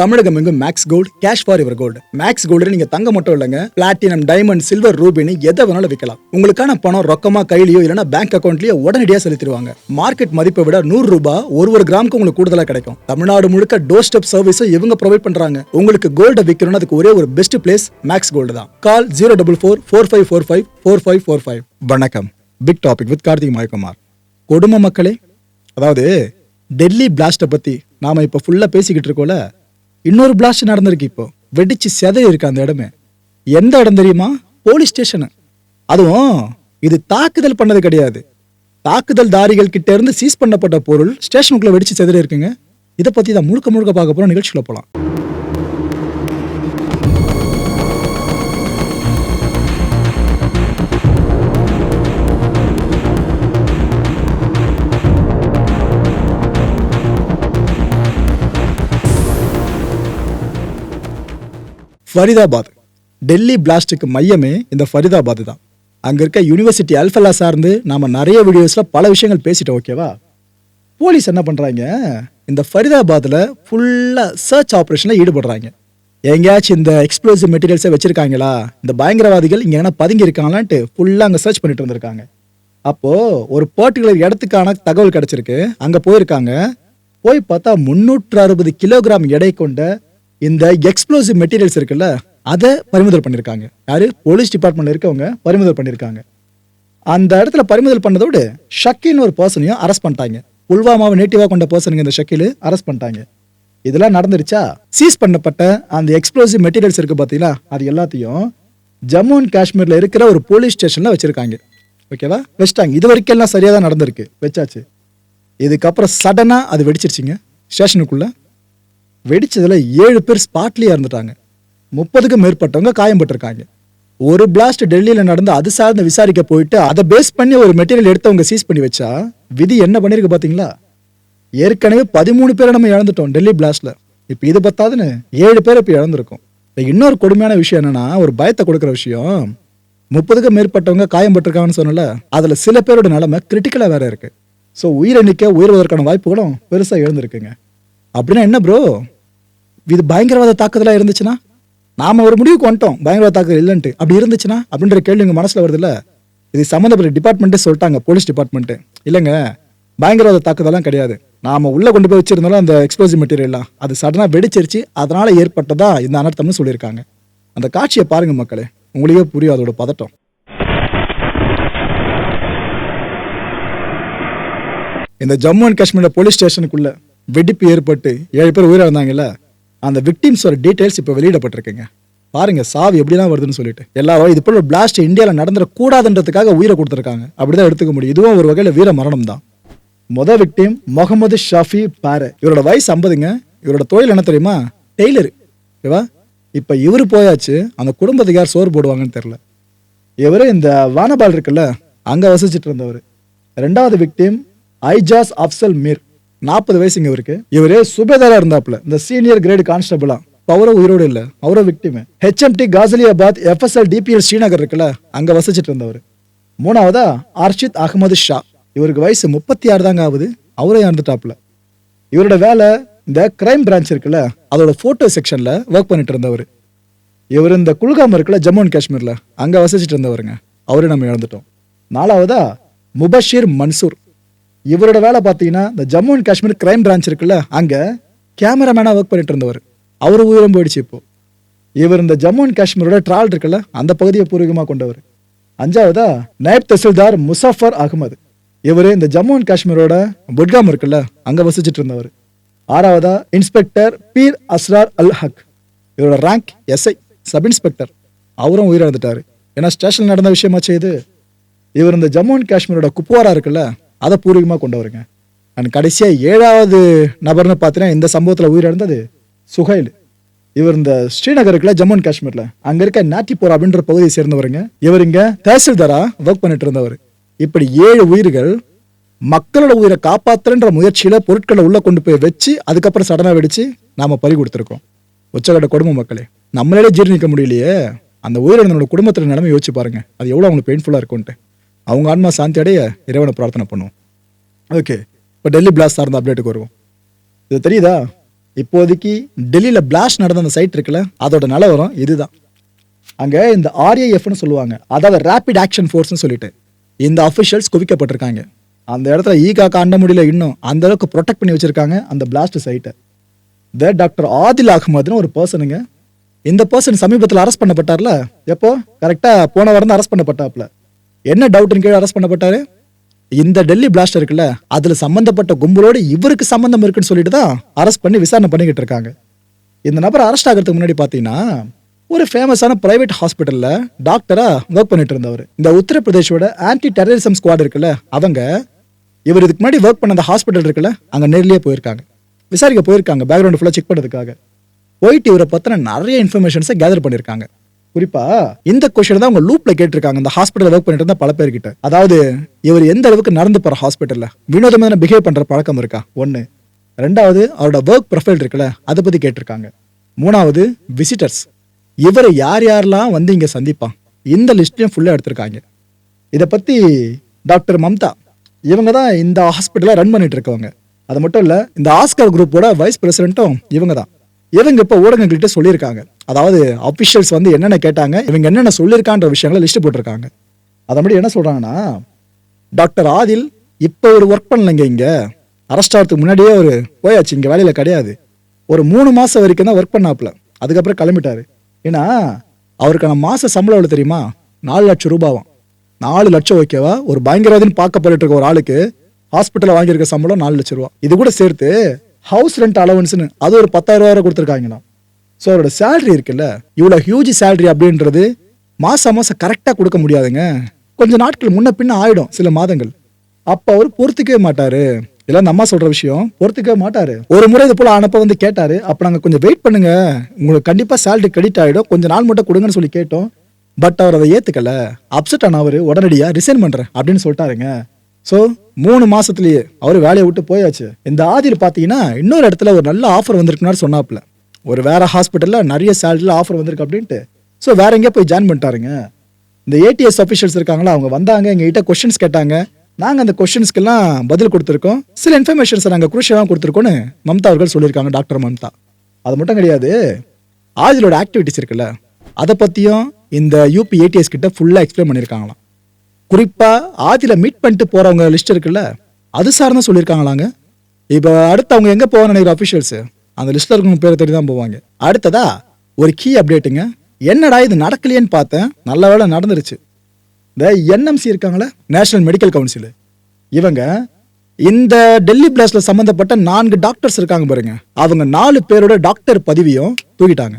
தமிழகம் எங்கும் Max gold cash for your gold Max gold நீங்க தங்க மட்டும் இல்லைங்க. பிளாட்டினம் டைமண்ட் சில்வர் ரூபினி எதை வேணாலும் விற்கலாம் உங்களுக்கான பணம் ரொக்கமா கையிலயோ இல்லைன்னா பேங்க் அக்கௌண்ட்லயோ உடனடியாக செலுத்திடுவாங்க. மார்க்கெட் மதிப்பை விட நூறு ரூபாய் ஒரு ஒரு கிராமுக்கு உங்களுக்கு கூடுதலா கிடைக்கும். தமிழ்நாடு முழுக்க டோர் ஸ்டெப் சர்வீஸும் இவங்க ப்ரொவைட் பண்றாங்க. உங்களுக்கு கோல்ட விற்கணும்னு அதுக்கு ஒரே ஒரு பெஸ்ட் பிளேஸ் மேக்ஸ் கோல்டு தான். Call zero double four four five four five four five four five வணக்கம். Big topic with Karthik Mayakumar கொடுமை மக்களே அதாவது டெல்லி பிளாஸ்ட்டை பத்தி நாம இப்ப ஃபுல்லா பேசிக்கிட்டு இருக்கோம்ல இன்னொரு பிளாஸ்ட் நடந்திருக்கு இப்போ. வெடிச்சு செதறி இருக்கு அந்த இடமே. எந்த இடம் தெரியுமா? போலீஸ் ஸ்டேஷனு அதுவும் இது தாக்குதல் பண்ணது கிடையாது. தாக்குதல் தாரிகள் கிட்ட இருந்து சீஸ் பண்ணப்பட்ட பொருள் ஸ்டேஷனுக்குள்ள வெடிச்சு செதறி இருக்குங்க. இதை பத்தி தான் முழுக்க முழுக்க பார்க்க போறோம். நிகழ்ச்சியில் போகலாம் ஃபரிதாபாத். டெல்லி பிளாஸ்டுக்கு மையமே இந்த ஃபரிதாபாத் தான். அங்கே இருக்க யூனிவர்சிட்டி அல்ஃபலா சார்ந்து நாம் நிறைய வீடியோஸில் பல விஷயங்கள் பேசிட்டோம் ஓகேவா போலீஸ் என்ன பண்ணுறாங்க இந்த ஃபரிதாபாத்தில் ஃபுல்லாக சர்ச் ஆப்ரேஷனில் ஈடுபடுறாங்க. எங்கேயாச்சும் இந்த எக்ஸ்ப்ளோசிவ் மெட்டீரியல்ஸை வச்சுருக்காங்களா? இந்த பயங்கரவாதிகள் இங்கே என்ன பதுங்கி இருக்காங்களான்ட்டு ஃபுல்லாக அங்கே சர்ச் பண்ணிட்டு இருந்திருக்காங்க அப்போது ஒரு பர்டிகுலர் இடத்துக்கான தகவல் கிடச்சிருக்கு. அங்கே போயிருக்காங்க. போய் பார்த்தா முன்னூற்று அறுபது கிலோகிராம் எடை கொண்ட இந்த எக்ஸ்ப்ளோசிவ் மெட்டீரியல்ஸ் இருக்குல்ல அதை பறிமுதல் பண்ணியிருக்காங்க யாரு? போலீஸ் டிபார்ட்மெண்ட்ல இருக்கவங்க பறிமுதல் பண்ணியிருக்காங்க அந்த இடத்துல பறிமுதல் பண்ணதோடு ஷக்கின்னு ஒரு பர்சனையும் அரெஸ்ட் பண்ணிட்டாங்க. புல்வாமாவை நேட்டிவாக கொண்ட பர்சனுங்க இந்த ஷக்கில் அரெஸ்ட் பண்ணிட்டாங்க. இதெல்லாம் நடந்துருச்சா? சீஸ் பண்ணப்பட்ட அந்த எக்ஸ்ப்ளோசிவ் மெட்டீரியல்ஸ் இருக்கு பார்த்தீங்களா அது எல்லாத்தையும் ஜம்மு அண்ட் காஷ்மீரில் இருக்கிற ஒரு போலீஸ் ஸ்டேஷனில் வச்சுருக்காங்க. ஓகேவா வச்சுட்டாங்க. இது வரைக்கும் எல்லாம் சரியாக தான் நடந்திருக்கு. வச்சாச்சு. இதுக்கப்புறம் சடனாக அது வெடிச்சிருச்சுங்க. ஸ்டேஷனுக்குள்ளே வெடிச்சதுல ஏழு பேர் ஸ்பாட்லயே இறந்துட்டாங்க முப்பதுக்கும் மேற்பட்டவங்க காயம்பட்டிருக்காங்க ஒரு பிளாஸ்ட் டெல்லியில நடந்து அது சார்ந்து விசாரிக்க போயிட்டு அதை பேஸ் பண்ணி ஒரு மெட்டீரியல் எடுத்தவங்க சீஸ் பண்ணி வச்சா விதி என்ன பண்ணிருக்கு பாத்தீங்களா? ஏற்கனவே பதிமூணு பேரை நம்ம இழந்துட்டோம் டெல்லி பிளாஸ்ட்ல இப்போ இது பத்தாதுன்னு ஏழு பேர் இப்போ இழந்திருக்கோம். இன்னொரு கொடுமையான விஷயம் என்னன்னா ஒரு பயத்தை கொடுக்குற விஷயம். முப்பதுக்கும் மேற்பட்டவங்க காயம்பட்டிருக்காங்கன்னு சொன்னல அதுல சில பேரோட நிலைமை கிரிட்டிக்கலா வேற இருக்கு. ஸோ உயிரை நிற்க உயிர்வதற்கான வாய்ப்புகளும் பெருசாக எழுந்திருக்குங்க அப்படின்னா என்ன ப்ரோ இது பயங்கரவாத தாக்குதலாக இருந்துச்சுன்னா நாம் ஒரு முடிவுக்கு வந்துட்டோம் பயங்கரவாத தாக்குதல் இல்லைன்ட்டு. அப்படி இருந்துச்சுன்னா அப்படின்ற கேள்வி மனசில் மனசுல வருதுல்ல? இது சம்மந்தப்பட்ட டிபார்ட்மெண்ட்டே சொல்லிட்டாங்க போலீஸ் டிபார்ட்மெண்ட்டு இல்லைங்க பயங்கரவாத தாக்குதலாம் கிடையாது. நாம உள்ளே கொண்டு போய் வச்சிருந்தாலும் அந்த எக்ஸ்ப்ளோசிவ் மெட்டீரியல்லாம் அது சடனாக வெடிச்சிருச்சு அதனால் ஏற்பட்டதா இந்த அனர்த்தம்னு சொல்லியிருக்காங்க. அந்த காட்சியை பாருங்கள் மக்களே உங்களுக்கே புரியும் அதோட பதட்டம். இந்த ஜம்மு அண்ட் காஷ்மீரில் போலீஸ் ஸ்டேஷனுக்குள்ளே வெடிப்பு ஏற்பட்டு ஏழு பேர் உயிரிழந்தாங்கல்ல? அந்த விக்டிம்ஸோட டீட்டெயில்ஸ் இப்போ வெளியிடப்பட்டிருக்குங்க. பாருங்க சாவு எப்படிலாம் வருதுன்னு சொல்லிட்டு. எல்லாரும் இது போல பிளாஸ்ட் இந்தியாவில் நடந்துடக்கூடாதுன்றதுக்காக உயிரை கொடுத்துருக்காங்க. அப்படிதான் எடுத்துக்க முடியும். இதுவும் ஒரு வகையில் வீர மரணம் தான் மொதல் விக்டிம் முகமது ஷாஃபி பாரு. இவரோட வயசு ஐம்பதுங்க. இவரோட தொழில் என்ன தெரியுமா? டெய்லர். ஓகேவா இப்போ இவர் போயாச்சு அந்த குடும்பத்துக்கு யார் சோறு போடுவாங்கன்னு தெரில இவர் இந்த வானபால் இருக்குல்ல அங்கே வசிச்சுட்டு இருந்தவர். ரெண்டாவது விக்டிம் ஐஜாஸ் அப்சல் மீர். நாற்பது வயசுங்க இவருக்கு. இவரே சுபேதாரா இருந்தாப்ல இந்த சீனியர் கிரேடு கான்ஸ்டபிளா அவரும் உயிரோடு இல்ல. அவரும் விக்டிமே ஹெச்எம்டி காசலியாபாத் எஃப்எஸ்எல் டிபிஎல் ஸ்ரீநகர் இருக்குல்ல அங்க வசிச்சிட்டு இருந்தவர். மூணாவதா அர்ஷித் அகமது ஷா இவருக்கு வயசு முப்பத்தி ஆறு தாங்க ஆகுது. அவரும் இறந்துட்டாப்ல இவரோட வேலை இந்த கிரைம் பிரான்ச் இருக்குல்ல அதோட போட்டோ செக்ஷன்ல ஒர்க் பண்ணிட்டு இருந்தவர். இவர் இந்த குல்காம் இருக்குல்ல ஜம்மு அண்ட் காஷ்மீர்ல அங்க வசிச்சிட்டு இருந்தவருங்க. அவரே நம்ம இழந்துட்டோம். நாலாவதா முபஷீர் மன்சூர். இவரோட வேலை பார்த்தீங்கன்னா இந்த Jammu and Kashmir crime branch இருக்குல்ல அங்கே கேமராமேனாக ஒர்க் பண்ணிட்டு இருந்தவர். அவர் உயிரம் போயிடுச்சு இப்போ. இவர் இந்த ஜம்மு அண்ட் காஷ்மீரோட ட்ரால் இருக்குல்ல அந்த பகுதியை பூர்வீகமாக கொண்டவர். அஞ்சாவதா நைப் தஹசில்தார் முசாஃபர் அகமது. இவர் இந்த ஜம்மு அண்ட் காஷ்மீரோட புட்காம் இருக்குல்ல அங்கே வசிச்சுட்டு இருந்தவர். ஆறாவதா இன்ஸ்பெக்டர் பீர் அஸ்ரார் அல் ஹக். இவரோட ரேங்க் எஸ்ஐ சப் இன்ஸ்பெக்டர் அவரும் உயிரிழந்துட்டாரு. ஏன்னா ஸ்டேஷன் நடந்த விஷயமாச்சு இது? இவர் இந்த ஜம்மு அண்ட் காஷ்மீரோட குப்வாரா இருக்குல்ல அதை பூர்வீகமாக கொண்டு வருங்க அண்ட் கடைசியாக ஏழாவது நபர்னு பார்த்தீங்கன்னா இந்த சம்பவத்தில் உயிரிழந்தது சுஹைல். இவர் இந்த ஸ்ரீநகர் ஜம்மு அண்ட் காஷ்மீரில். அங்கே இருக்க நாட்டிப்பூர் அப்படின்ற பகுதியை சேர்ந்தவருங்க. இவர் இங்கே தஹசில்தாரா ஒர்க் பண்ணிட்டு இருந்தவர் இப்படி ஏழு உயிர்கள் மக்களோட உயிரை காப்பாற்றுன்ற முயற்சியில் பொருட்களை உள்ளே கொண்டு போய் வச்சு அதுக்கப்புறம் சடனாக வெடித்து நாம் பறி கொடுத்துருக்கோம். உச்சகட்ட குடும்ப மக்களே. நம்மளாலே ஜீரணிக்க முடியலையே. அந்த உயிரிழந்தனோட குடும்பத்துல நிலைமை யோசிச்சு பாருங்க. அது எவ்வளோ அவங்களுக்கு பெயின்ஃபுல்லாக இருக்கும்ன்ட்டு. அவங்க ஆன்மா சாந்தி அடைய இறைவனை பிரார்த்தனை பண்ணுவோம். ஓகே இப்போ டெல்லி பிளாஸ்ட் சார்ந்த அப்டேட்டுக்கு வருவோம். இது தெரியுதா? இப்போதைக்கு டெல்லியில பிளாஸ்ட் நடந்த அந்த சைட் இருக்குல்ல அதோட நிலவரம் இதுதான். அங்க இந்த ஆர்ஏஎஃப்னு சொல்லுவாங்க. அதாவது ரேபிட் ஆக்ஷன் ஃபோர்ஸ்னு சொல்லிட்டு. இந்த அஃபிஷியல்ஸ் குவிக்கப்பட்டிருக்காங்க. அந்த இடத்துல ஈகா காண்ட முடியல இன்னும். அந்த அளவுக்கு ப்ரொடெக்ட் பண்ணி வச்சிருக்காங்க அந்த பிளாஸ்ட் சைட்டை த டாக்டர் ஆதில் அகமதுன்னு ஒரு பர்சனுங்க இந்த பர்சன் சமீபத்தில் அரெஸ்ட் பண்ணப்பட்டார்ல. எப்போ? கரெக்டாக போன வாரம் அரெஸ்ட் பண்ணப்பட்டாப்ல என்ன டவுட்னு கீழே அரெஸ்ட் பண்ணப்பட்டாரு? இந்த டெல்லி பிளாஸ்ட் இருக்குல்ல அதுல சம்பந்தப்பட்ட கும்பலோடு இவருக்கு சம்பந்தம் இருக்குன்னு சொல்லிட்டு தான் அரெஸ்ட் பண்ணி விசாரணை பண்ணிக்கிட்டு இருக்காங்க. இந்த நபர் அரெஸ்ட் ஆகிறதுக்கு முன்னாடி பார்த்தீங்கன்னா ஒரு ஃபேமஸான பிரைவேட் ஹாஸ்பிட்டலில் டாக்டராக ஒர்க் பண்ணிட்டு இருந்தவர். இந்த உத்தரப்பிரதேஷோட ஆன்டி டெரரிசம் ஸ்குவாட் இருக்குல்ல அவங்க இவர் இதுக்கு முன்னாடி ஒர்க் பண்ண அந்த ஹாஸ்பிட்டல் இருக்குல்ல அங்கே நேர்லேயே போயிருக்காங்க. விசாரிக்க போயிருக்காங்க பேக்ரவுண்ட் ஃபுல்லாக செக் பண்ணுறதுக்காக போயிட்டு இவரை பற்றின நிறைய இன்ஃபர்மேஷன்ஸை கேதர் பண்ணியிருக்காங்க குறிப்பா இந்த கொஸ்டின் தான் உங்க லூப்ல கேட்டிருக்காங்க. இந்த ஹாஸ்பிட்டல் ஒர்க் பண்ணிட்டு இருந்தா பல பேர்கிட்ட. அதாவது இவர் எந்த அளவுக்கு நடந்து போற ஹாஸ்பிட்டல்ல வினோதமான பிஹேவ் பண்ற பழக்கம் இருக்கா? ஒண்ணு. ரெண்டாவது அவரோட ஒர்க் ப்ரொஃபைல் இருக்குல்ல அதை பத்தி கேட்டிருக்காங்க. மூணாவது விசிட்டர்ஸ் இவரை யார் யாரெல்லாம் வந்து இங்க சந்திப்பான்? இந்த லிஸ்ட்லயும் ஃபுல்லா எடுத்திருக்காங்க. இதை பத்தி டாக்டர் மம்தா இவங்க தான் இந்த ஹாஸ்பிட்டலை ரன் பண்ணிட்டு இருக்கவங்க. அது மட்டும் இல்ல இந்த ஆஸ்கர் குரூப்போட வைஸ் பிரசிடென்ட்டும் இவங்க தான். இவங்க இப்போ ஊடகங்கள்கிட்ட சொல்லியிருக்காங்க. அதாவது அஃபிஷியல்ஸ் வந்து என்னென்ன கேட்டாங்க இவங்க என்னென்ன சொல்லியிருக்கான்ற விஷயங்களை லிஸ்ட் போட்டிருக்காங்க. அதை மட்டும் என்ன சொல்கிறாங்கன்னா டாக்டர் ஆதில் இப்போ ஒரு ஒர்க் பண்ணலைங்க இங்கே. அரெஸ்ட் ஆகிறதுக்கு முன்னாடியே ஒரு போயாச்சு இங்கே வேலையில் கிடையாது. ஒரு மூணு மாதம் வரைக்கும் தான் ஒர்க் பண்ணாப்புல. அதுக்கப்புறம் கிளம்பிட்டாரு. ஏன்னா அவருக்கான மாத சம்பளம் எவ்வளோ தெரியுமா? நாலு லட்சம் ரூபாவும். நாலு லட்சம் ஓகேவா ஒரு பயங்கரவாதின்னு பார்க்கப்பட்டு இருக்க ஒரு ஆளுக்கு ஹாஸ்பிட்டலில் வாங்கியிருக்க சம்பளம் நாலு லட்சம் ரூபா. இது கூட சேர்த்து ஹவுஸ் ரெண்ட் அலவன்ஸ்னு அது ஒரு பத்தாயிரம் ரூபா கொடுத்துருக்காங்கண்ணா. ஸோ அவரோட சேலரி இருக்குல்ல இவ்வளோ ஹியூஜ் சேலரி அப்படின்றது மாதம் மாதம் கரெக்டாக கொடுக்க முடியாதுங்க. கொஞ்சம் நாட்கள் முன்ன பின்ன ஆயிடும் சில மாதங்கள். அப்போ அவர் பொறுத்துக்கவே மாட்டார். இதெல்லாம் நம்ம அம்மா விஷயம் பொறுத்துக்கவே மாட்டார். ஒரு முறை இது போல் அனுப்ப வந்து கேட்டார் அப்போ நாங்கள் கொஞ்சம் வெயிட் பண்ணுங்க. உங்களுக்கு கண்டிப்பாக சேலரி கிரெடிட் ஆகிடும் கொஞ்சம் நாள் மட்டும் கொடுங்கன்னு சொல்லி கேட்டோம். பட் அவர் அதை ஏற்றுக்கலை அப்செட் ஆனால் அவர் உடனடியாக ரிசைன் பண்ணுறேன் அப்படின்னு சொல்லிட்டாருங்க. ஸோ மூணு மாசத்துலயே அவர் வேலையை விட்டு போயாச்சு. இந்த ஆதியில் பார்த்தீங்கன்னா இன்னொரு இடத்துல ஒரு நல்ல ஆஃபர் வந்திருக்குனாரு சொன்னாப்புல. ஒரு வேற ஹாஸ்பிட்டல்ல நிறைய சேலரியில் ஆஃபர் வந்திருக்கு அப்படின்ட்டு. ஸோ வேற எங்கேயா போய் ஜாயின் பண்ணிட்டாருங்க. இந்த ஏடிஎஸ் அஃபிஷியல்ஸ் இருக்காங்களா? அவங்க வந்தாங்க எங்ககிட்ட கொஸ்டின்ஸ் கேட்டாங்க. நாங்கள் அந்த கொஸ்டின்ஸ்க்கெல்லாம் பதில் கொடுத்துருக்கோம். சில இன்ஃபர்மேஷன்ஸை நாங்கள் குரூஷியலாக கொடுத்துருக்கோன்னு மம்தா அவர்கள் சொல்லியிருக்காங்க டாக்டர் மம்தா. அது மட்டும் கிடையாது ஆதிலோட ஆக்டிவிட்டிஸ் இருக்குல்ல அதை பற்றியும் இந்த யூபி ஏடிஎஸ் கிட்ட ஃபுல்லாக எக்ஸ்பிளைன் பண்ணியிருக்காங்களாம். குறிப்பாக ஆதியில் மீட் பண்ணிட்டு போகிறவங்க லிஸ்ட் இருக்குல்ல அது சார்ந்த சொல்லியிருக்காங்களாங்க? இப்போ அடுத்து அவங்க எங்கே போவாங்க நினைக்கிற அஃபிஷியல்ஸ் அந்த லிஸ்ட்ல இருக்கவங்க பேரை தேடி தான் போவாங்க. அடுத்ததா ஒரு கீ அப்டேட்டுங்க என்னடா இது நடக்கலையேன்னு பார்த்தேன். நல்ல வேலை நடந்துருச்சு. இந்த என்எம்சி இருக்காங்களே நேஷனல் மெடிக்கல் கவுன்சில் இவங்க இந்த டெல்லி பிளாஸ்ட்ல சம்மந்தப்பட்ட நான்கு டாக்டர்ஸ் இருக்காங்க பாருங்க. அவங்க நாலு பேரோட டாக்டர் பதவியும் தூக்கிட்டாங்க.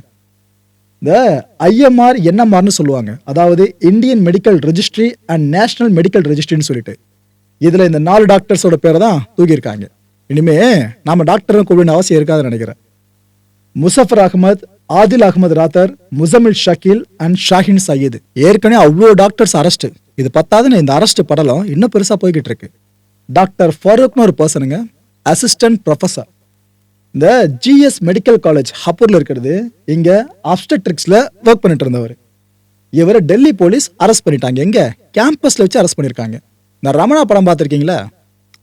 இந்த ஐஎம்ஆர் என்எம்ஆர்னு சொல்லுவாங்க. அதாவது Indian medical registry and national medical ரெஜிஸ்ட்ரின்னு சொல்லிட்டு. இதில் இந்த நாலு டாக்டர்ஸோட பேரை தான் தூக்கியிருக்காங்க. இனிமே நாம் டாக்டரும் கூப்பிட அவசியம் இருக்காதுன்னு நினைக்கிறேன். முசஃபர் அகமது ஆதில் அகமது ராத்தர் முசமில் ஷக்கீல் அண்ட் ஷாஹின் சயீத். ஏற்கனவே அவ்வளோ டாக்டர்ஸ் அரெஸ்ட் இது பத்தாதுன்னு இந்த அரெஸ்ட் படலம் இன்னும் பெருசாக போய்கிட்டு இருக்கு. டாக்டர் ஃபரூக்னு ஒரு பர்சனுங்க அசிஸ்டன்ட் ப்ரொஃபஸர் இந்த ஜிஎஸ் மெடிக்கல் காலேஜ் ஹப்பூர்ல இருக்கிறது. இங்க ஆப்ஸ்டட்ரிக்ஸ்ல ஒர்க் பண்ணிட்டு இருந்தவர். இவரை டெல்லி போலீஸ் அரெஸ்ட் பண்ணிட்டாங்க. எங்க? கேம்பஸ்ல வச்சு அரெஸ்ட் பண்ணிருக்காங்க. இந்த ரமணா படம் பார்த்துருக்கீங்களா?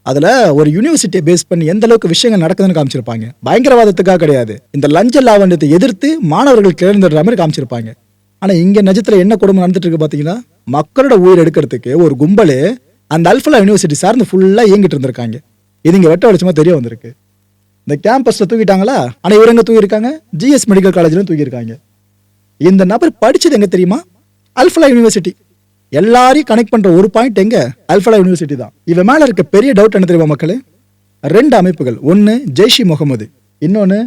அதுல ஒரு யூனிவர்சிட்டியை பேஸ் பண்ணி எந்த அளவுக்கு விஷயங்கள் நடக்குதுன்னு காமிச்சிருப்பாங்க. பயங்கரவாதத்துக்காக கிடையாது. இந்த லஞ்ச லாவண்யத்தை எதிர்த்து மாணவர்கள் கிளர்ந்துடுற மாதிரி காமிச்சிருப்பாங்க. ஆனா இங்க நிஜத்துல என்ன கொடுமை நடந்துட்டு இருக்கு பாத்தீங்களா? மக்களோட உயிர் எடுக்கிறதுக்கு ஒரு கும்பலே அந்த அல்ஃபலா யூனிவர்சிட்டி சார்ந்து ஃபுல்லா இயங்கிட்டு இருந்திருக்காங்க. இது இங்க வெட்ட வெளிச்சமா தெரிய வந்திருக்கு. இந்த கேம்பஸ்ல தூக்கிட்டாங்களா? ஆனா இவரங்க தூக்கியிருக்காங்க? ஜிஎஸ் மெடிக்கல் காலேஜ்ல தூக்கியிருக்காங்க. இந்த நபர் படிச்சது எங்க தெரியுமா? அல்ஃபலா யூனிவர்சிட்டி எல்லாரையும் கனெக்ட் பண்ற ஒரு பாயிண்ட் எங்க? அல்ஃபலா யூனிவர்சிட்டி தான். இவன் மேல இருக்க பெரிய டவுட் என்ன தெரியுமா மக்களே? ரெண்டு அமைப்புகள். ஒன்னு ஜெய்ஷி முகமது இன்னொன்னு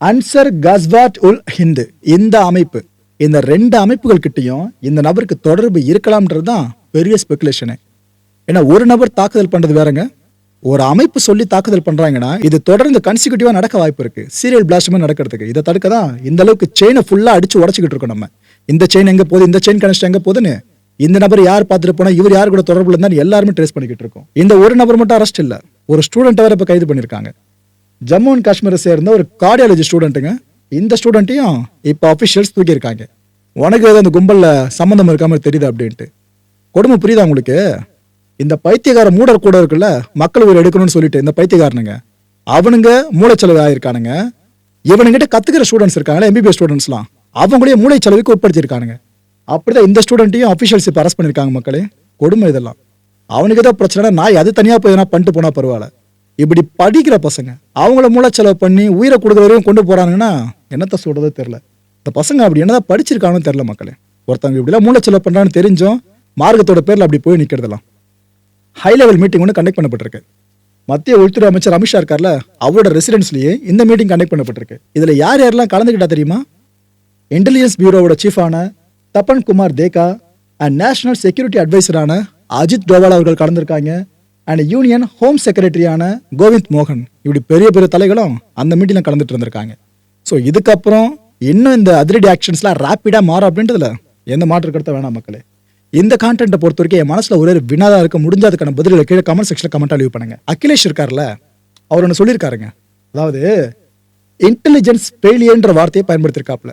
அன்சர் கஸ்வாட் உல் ஹிந்து இந்த அமைப்பு. இந்த ரெண்டு அமைப்புகள் கிட்டையும் இந்த நபருக்கு தொடர்பு இருக்கலாம்ன்றது தான் பெரிய ஸ்பெகுலேஷனு ஏன்னா ஒரு நபர் தாக்குதல் பண்றது வேறங்க. ஒரு அமைப்பு சொல்லி தாக்குதல் பண்றாங்கன்னா இது தொடர்ந்து கன்சிக்யூட்டிவா நடக்க வாய்ப்பு இருக்கு. சீரியல் பிளாஸ்டுமே நடக்கிறதுக்கு. இதை தடுக்க தான் இந்த அளவுக்கு செயினை ஃபுல்லா அடிச்சு உடச்சிக்கிட்டு இருக்கோம் நம்ம. இந்த செயின் எங்க போகுது? இந்த செயின் கனெக்ட் எங்க போகுதுன்னு இந்த நபர் யார் பார்த்துட்டு போனா இவர் யார் கூட தொடர்புல இருந்தாலும் எல்லாருமே ட்ரேஸ் பண்ணிக்கிட்டு இருக்கோம். இந்த ஒரு நபர் மட்டும் அரெஸ்ட் இல்ல. ஒரு ஸ்டூடெண்ட் வேற இப்ப கைது பண்ணிருக்காங்க. ஜம்மு அண்ட் காஷ்மீரை சேர்ந்த ஒரு கார்டியாலஜி ஸ்டூடெண்ட்டுங்க இந்த ஸ்டூடெண்ட்டையும் இப்போ அஃபிஷியல்ஸ் தூக்கியிருக்காங்க. உனக்கு ஏதோ அந்த கும்பலில் சம்மந்தம் இருக்காமல் தெரியுது அப்படின்ட்டு. கொடுமை புரியுதா உங்களுக்கு? இந்த பைத்தியக்கார மூடர் கூட இருக்குல்ல மக்கள் உயிர் எடுக்கணும்னு சொல்லிட்டு இந்த பைத்தியக்காரனுங்க அவனுங்க மூளைச்சலவை ஆயிருக்கானுங்க. இவனுங்கிட்ட கத்துக்கிற ஸ்டூடெண்ட்ஸ் இருக்காங்களா எம்பிபிஎஸ் ஸ்டூடெண்ட்ஸ்லாம் அவங்களே மூளை செலவுக்கு உட்படுத்தியிருக்கானுங்க. அப்படிதான் இந்த ஸ்டூடெண்ட்டையும் அஃபிஷியல்ஸ் இப்போ அரெஸ்ட் பண்ணியிருக்காங்க மக்களே. கொடுமை இதெல்லாம். அவனுக்கு ஏதோ பிரச்சனை நான் அது தனியாக போய் எதனா பண்ணிட்டு போனால் பரவாயில்ல. இப்படி படிக்கிற பசங்க அவங்கள மூளை பண்ணி உயிரை கொடுக்குற வரையும் கொண்டு போகிறாங்கன்னா என்னத்த சொல்கிறதோ தெரில இந்த பசங்க அப்படி என்னதான் படிச்சிருக்காங்கன்னு தெரில மக்களே. ஒருத்தவங்க இப்படிலாம் மூளை பண்ணுறான்னு தெரிஞ்சும் மார்க்கத்தோட பேரில் அப்படி போய் நிற்கிறதெல்லாம் ஹை லெவல் மீட்டிங் ஒன்று கண்டக்ட் பண்ணப்பட்டிருக்கு. மத்திய உள்துறை அமைச்சர் அமித்ஷா இருக்கார்ல அவரோட ரெசிடென்ஸ்லேயே இந்த மீட்டிங் கண்டக்ட் பண்ணப்பட்டிருக்கு. இதில் யார் யாரெல்லாம் கலந்துக்கிட்டா தெரியுமா? இன்டெலிஜென்ஸ் பியூரோவோட சீஃபான Tapan Kumar Deka and national security அட்வைசரான Ajit Doval அவர்கள் கலந்துருக்காங்க. அண்ட் யூனியன் ஹோம் செக்ரட்டரியான கோவிந்த் மோகன். இப்படி பெரிய பெரிய தலைகளும் அந்த மீட்டிங்ல கலந்துட்டு இருந்திருக்காங்க. ஸோ இதுக்கப்புறம் இன்னும் இந்த அதிரடி ஆக்ஷன்ஸ்லாம் ரேப்பிடாக மாறும் அப்படின்றதுல எந்த மாற்று கருத்தை வேணாம் மக்களே. இந்த கான்டென்ட்டை பொறுத்த வரைக்கும் என் மனசுல ஒரே ஒரு வினாதா இருக்க முடிஞ்ச அதுக்கான பதில்களை கீழே கமெண்ட் செக்ஷனில் கமெண்ட்டாக லீவ் பண்ணுங்க. அகிலேஷ் இருக்கார்ல அவர் ஒன்று சொல்லியிருக்காருங்க. அதாவது இன்டெலிஜென்ஸ் ஃபெயிலியன்ற வார்த்தையை பயன்படுத்தியிருக்காப்புல.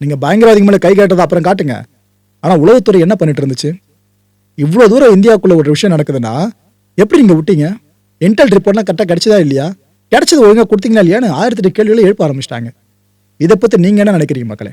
நீங்க பயங்கரவாதிங்க மேலே கை காட்டுறதை அப்புறம் காட்டுங்க. ஆனா உளவுத்துறை என்ன பண்ணிட்டு இருந்துச்சு? இவ்வளோ தூரம் இந்தியாவுக்குள்ள ஒரு விஷயம் நடக்குதுன்னா எப்படி நீங்க விட்டீங்க? இன்டெல் ரிப்போர்ட்லாம் கரெக்டாக கிடைச்சதா இல்லையா? கிடைச்சது ஒழுங்காக கொடுத்தீங்களா இல்லையான்னு ஆயிரத்தி கேள்விகளை எழுப்ப ஆரம்பிச்சிட்டாங்க. இதை பற்றி நீங்கள் என்ன நினைக்கிறீங்க மக்களே?